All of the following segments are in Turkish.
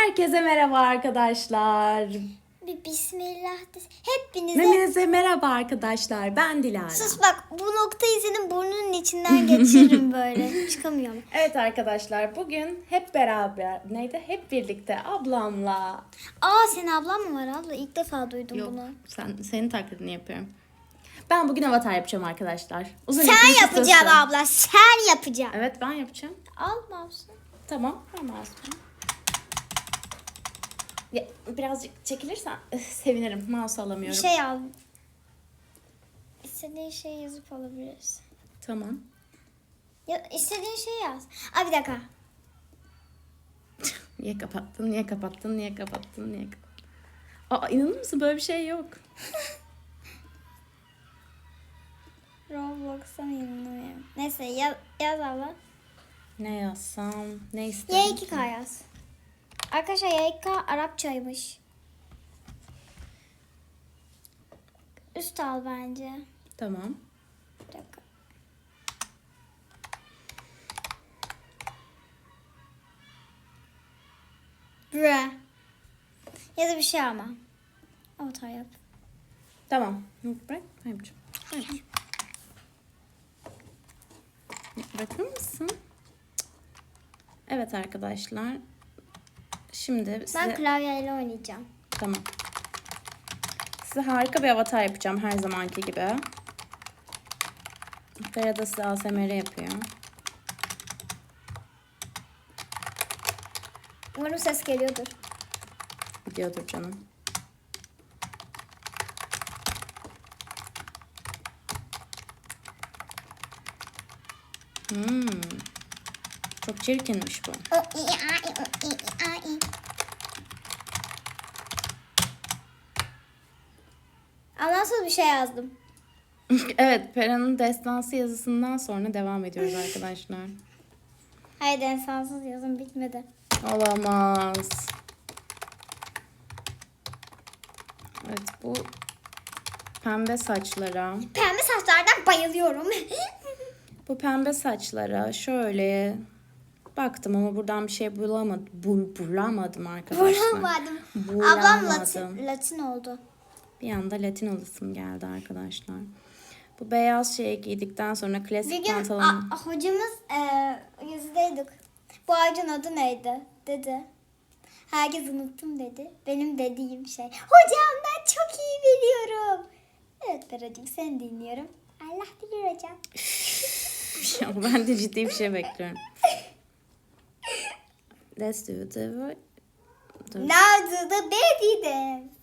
Herkese merhaba arkadaşlar. Bismillah. Hepinize Hepinize merhaba arkadaşlar. Ben Dilara. sus bak bu noktayı senin burnunun içinden geçiririm böyle. Çıkamıyorum. Evet arkadaşlar bugün hep beraber neydi? Hep birlikte ablamla. Aa senin ablan mı var abla? İlk defa duydum bunu. Sen senin taklidini yapıyorum. Ben bugün avatar yapacağım arkadaşlar. Uzun Sen yapacaksın abla. Sen yapacaksın. Evet ben yapacağım. Al mouse'u. Tamam. Tamam Aslı. Ya, birazcık çekilirsen sevinirim. Mouse Bir alamıyorum. şey al. İstediğin şey yazıp alabilirsin. Tamam. Ya istediğin şey yaz. Aa bir dakika. Niye kapattın? Niye kapattın? Niye kapattın? Niye kapattın? Aa inanır mısın böyle bir şey yok. Roblox'tan inanamıyorum. Neyse yaz, yaz abla. Ne yazsam? Ne isterim? Y2K yaz. Arkadaşlar Y2K Arapçaymış. Üst al bence. Tamam. Bir dakika. Bre. Ya da bir şey ama. Avatar yap. Tamam. Bırak. Yapacağım. Ben yapacağım. Bırakır mısın? Evet arkadaşlar. Şimdi size... Ben klavyeyle oynayacağım. Tamam. Size harika bir avatar yapacağım her zamanki gibi. Ferhat da size ASMR yapıyor. Umarım ses geliyordur. Gidiyordur canım. Hmm. Çok çirkinmiş bu. Anlamsız bir şey yazdım. evet, Pera'nın destansı yazısından sonra devam ediyoruz arkadaşlar. Hayır insansız yazım bitmedi. Olamaz. Evet, bu pembe saçlara, Pembe saçlardan bayılıyorum. bu pembe saçlara şöyle baktım ama buradan bir şey bulamadım. Bul, bulamadım arkadaşlar. Bulamadım. Ablam Bulamadım. Latin, Latin oldu. Bir anda Latin olasım geldi arkadaşlar. Bu beyaz şeyi giydikten sonra klasik Bir gün pantolon. a- hocamız e, yüzdeydik. Bu ağacın adı neydi? Dedi. Herkes unuttum dedi. Benim dediğim şey. Hocam ben çok iyi biliyorum. Evet Beracık seni dinliyorum. Allah bilir hocam. Ya ben de ciddi bir şey bekliyorum. Let's do the Dur. Now to the baby dance.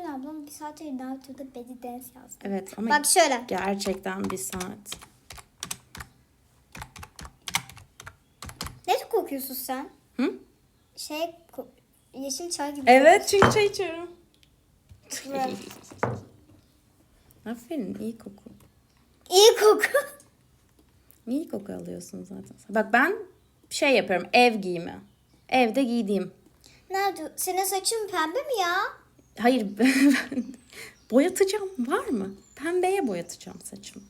Dün ablam bir saat önce the baby dance yazdı. Evet ama Bak şöyle. gerçekten bir saat. Ne kokuyorsun sen? Hı? Şey ko- yeşil çay gibi. Evet çünkü çay içiyorum. Evet. Aferin iyi koku. İyi koku. İyi koku alıyorsun zaten. Bak ben şey yapıyorum ev giyimi. Evde giydiğim. Nerede? Senin saçın pembe mi ya? Hayır boyatacağım var mı? Pembeye boyatacağım saçımı.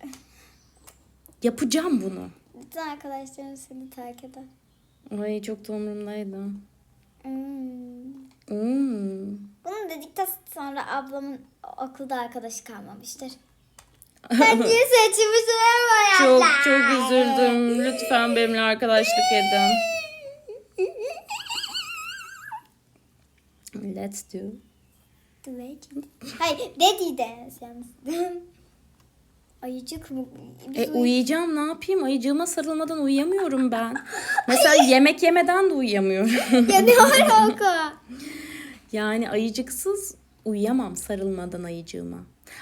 Yapacağım bunu. Bütün arkadaşların seni terk eder. Ay çok da umurumdaydı. Hmm. Hmm. Bunu dedikten sonra ablamın akılda arkadaşı kalmamıştır. Ben niye saçımı söyleme Çok çok üzüldüm. Lütfen benimle arkadaşlık edin. Let's do. Hayır dedi dance yalnız. Ayıcık mı? Biz E uy- uyuyacağım ne yapayım? Ayıcığıma sarılmadan uyuyamıyorum ben. Mesela yemek yemeden de uyuyamıyorum. ya ne alaka? yani ayıcıksız uyuyamam sarılmadan ayıcığıma.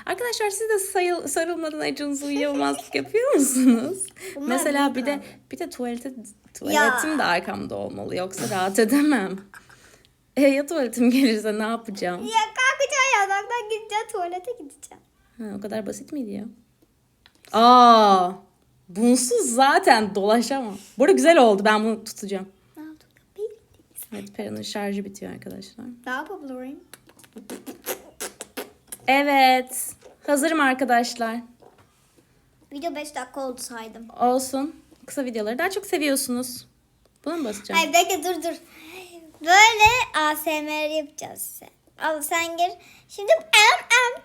Arkadaşlar siz de sayıl, sarılmadan ayıcığınızı uyuyamazlık yapıyor musunuz? Bunlar Mesela bir de bir de tuvalete tuvaletim de arkamda olmalı yoksa rahat edemem. E ya tuvaletim gelirse ne yapacağım? Ya gideceğim tuvalete gideceğim. Ha, o kadar basit miydi ya? Aa, bunsuz zaten dolaşamam. Bu arada güzel oldu. Ben bunu tutacağım. Ne yaptık? Evet, Pera'nın şarjı bitiyor arkadaşlar. Ne yapabilirim? Evet. Hazırım arkadaşlar. Video 5 dakika oldu saydım. Olsun. Kısa videoları daha çok seviyorsunuz. Buna mı basacağım? Hayır bekle dur dur. Böyle ASMR yapacağız size. Al sen gir. Şimdi MM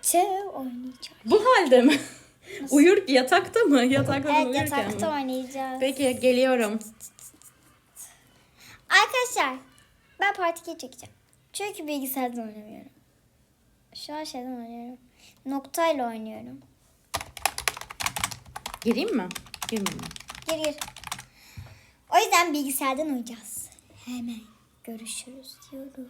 oynayacağız. Bu halde mi? Uyur yatakta mı? Yatakta mı Evet uyurken yatakta mi? oynayacağız. Peki geliyorum. Arkadaşlar ben part 2 çekeceğim. Çünkü bilgisayardan oynamıyorum. Şu an şeyden oynuyorum. Noktayla oynuyorum. Gireyim mi? Girmeyeyim mi? Gir gir. O yüzden bilgisayardan oynayacağız. Hemen görüşürüz diyorum.